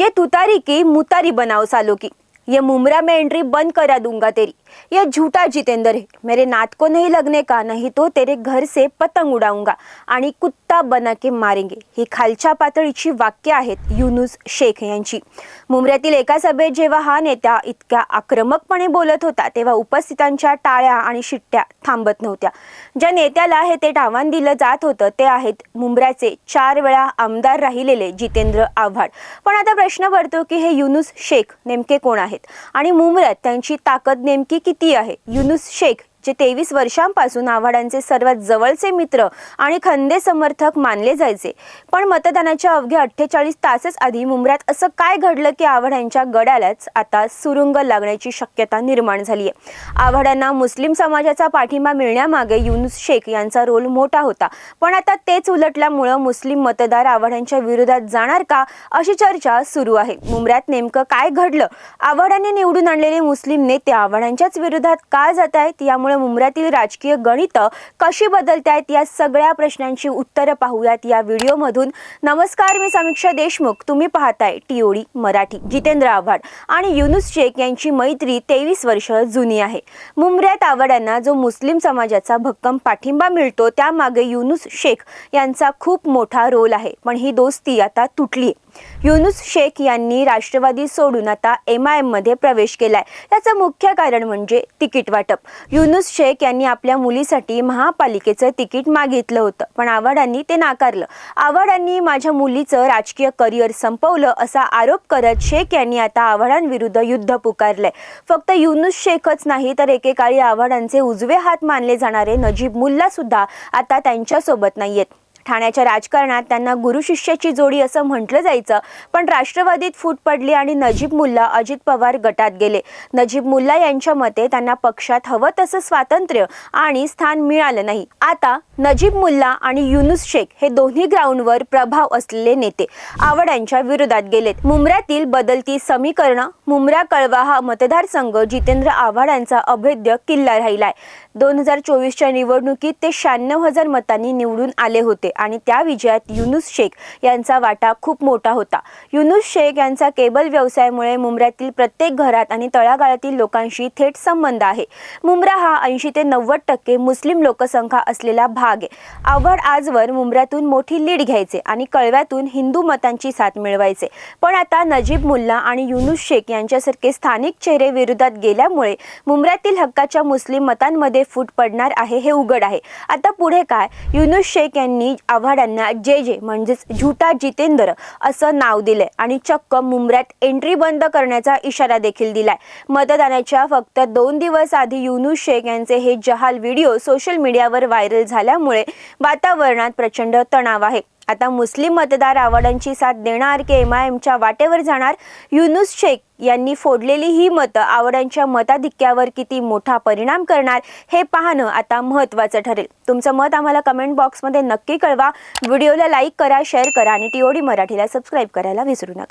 ये तुतारी की मुतारी बनाओ सालों की। ये मुमरा में एंट्री बंद करा दूंगा तेरी। ये झूठा जितेंद्र है। मेरे नात को नहीं लगने का नहीं तो तेरे घर से पतंग उडाऊंगा। आणि कुत्ता बना के मारेंगे। ही खालच्या पातळीची वाक्य आहेत युनुस शेख यांची। मुंबऱ्यातील एका सभेत जेव्हा हा नेता इतक्या आक्रमकपणे बोलत होता तेव्हा उपस्थितांच्या टाळ्या आणि शिट्ट्या थांबत नव्हत्या. ज्या नेत्याला हे ते आव्हान दिलं जात होतं ते आहेत मुंबऱ्याचे चार वेळा आमदार राहिलेले जितेंद्र आव्हाड. पण आता प्रश्न पडतो की हे युनुस शेख नेमके कोण आहेत? आणि मुंबऱ्यात त्यांची ताकद नेमकी किती आहे? युनुस शेख जे तेवीस वर्षांपासून आव्हाडांचे सर्वात जवळचे मित्र आणि खंदे समर्थक मानले जायचे. पण मतदानाच्या अवघ्या अठ्ठेचाळीस तासच आधी मुंबऱ्यात असं काय घडलं की आव्हाडांच्या गडालाच आता सुरुंग लागण्याची शक्यता निर्माण झाली आहे? आव्हाडांना मुस्लिम समाजाचा पाठिंबा मिळण्यामागे युनुस शेख यांचा रोल मोठा होता. पण आता तेच उलटल्यामुळं मुस्लिम मतदार आव्हाडांच्या विरोधात जाणार का अशी चर्चा सुरू आहे. मुंबऱ्यात नेमकं काय घडलं? आव्हाडांनी निवडून आणलेले मुस्लिम नेते आव्हाडांच्याच विरोधात का जात आहेत? यामुळे मुंबऱ्यातील राजकीय गणित कशी बदलतायत या सगळ्या प्रश्नांची उत्तरं पाहूयात या व्हिडिओमधून. नमस्कार मी समीक्षा देशमुख. तुम्ही पाहताय टीओडी मराठी. जितेंद्र आव्हाड आणि युनुस शेख यांची मैत्री तेवीस वर्ष जुनी आहे. मुंबऱ्यात आव्हाडांना जो मुस्लिम समाजाचा भक्कम पाठिंबा मिळतो त्यामागे युनुस शेख यांचा खूप मोठा रोल आहे. पण ही दोस्ती आता तुटली युनुस शेख यांनी राष्ट्रवादी सोडून आता एम आय एममध्ये प्रवेश केलाय. याचं मुख्य कारण म्हणजे तिकीट वाटप. युनुस शेख यांनी आपल्या मुलीसाठी महापालिकेचं तिकीट मागितलं होतं पण आव्हाडांनी ते नाकारलं. आव्हाडांनी माझ्या मुलीचं राजकीय करिअर संपवलं असा आरोप करत शेख यांनी आता आव्हाडांविरुद्ध युद्ध पुकारलंय. फक्त युनुस शेखच नाही तर एकेकाळी आव्हाडांचे उजवे हात मानले जाणारे नजीब मुल्ला सुद्धा आता त्यांच्यासोबत नाहीयेत. ठाण्याच्या राजकारणात त्यांना गुरुशिष्याची जोडी असं म्हटलं जायचं. पण राष्ट्रवादीत फूट पडली आणि नजीब मुल्ला अजित पवार गटात गेले. नजीब मुल्ला यांच्या मते त्यांना पक्षात हवं तसं स्वातंत्र्य आणि स्थान मिळालं नाही. आता नजीब मुल्ला आणि युनुस शेख हे दोन्ही ग्राउंडवर प्रभाव असलेले नेते आवडांच्या विरोधात गेलेत. मुंबऱ्यातील बदलती समीकरणं मुंबरा कळवा हा मतदारसंघ जितेंद्र आव्हाडांचा अभेद्य किल्ला राहिलाय. दोन हजार चोवीसच्या निवडणुकीत ते शहाण्णव हजार मतांनी निवडून आले होते आणि त्या विजयात युनुस शेख यांचा वाटा खूप मोठा होता. युनुस शेख यांचा केबल व्यवसायामुळे मुंबऱ्यातील प्रत्येक घरात आणि तळागाळातील लोकांशी थेट संबंध आहे. मुंब्रा हा ऐंशी ते नव्वद टक्के मुस्लिम लोकसंख्या असलेला भाग आहे आव्हाड आजवर मुंबऱ्यातून मोठी लीड घ्यायचे आणि कळव्यातून हिंदू मतांची साथ मिळवायचे. पण आता नजीब मुल्ला आणि युनुस शेख यांच्यासारखे स्थानिक चेहरे विरोधात गेल्यामुळे मुंबऱ्यातील हक्काच्या मुस्लिम मतांमध्ये फूट पडणार आहे हे उघड आहे. आता पुढे काय? युनुस शेख यांनी आव्हाडांना जे जे म्हणजेच झुटा जितेंद्र असं नाव दिलंय आणि चक्क मुंबऱ्यात एंट्री बंद करण्याचा इशारा देखील दिलाय. मतदानाच्या फक्त दोन दिवस आधी युनुस शेख यांचे हे जहाल व्हिडिओ सोशल मीडियावर व्हायरल झाल्या असल्यामुळे वातावरणात प्रचंड तणाव आहे. आता मुस्लिम मतदार आवाडांची साथ देणार की एम आय एमच्या वाटेवर जाणार? युनुस शेख यांनी फोडलेली ही मतं आवडांच्या मताधिक्यावर किती मोठा परिणाम करणार हे पाहणं आता महत्त्वाचं ठरेल. तुमचं मत आम्हाला कमेंट बॉक्समध्ये नक्की कळवा. व्हिडिओला लाईक करा शेअर करा आणि टीओडी मराठीला सबस्क्राईब करायला विसरू नका.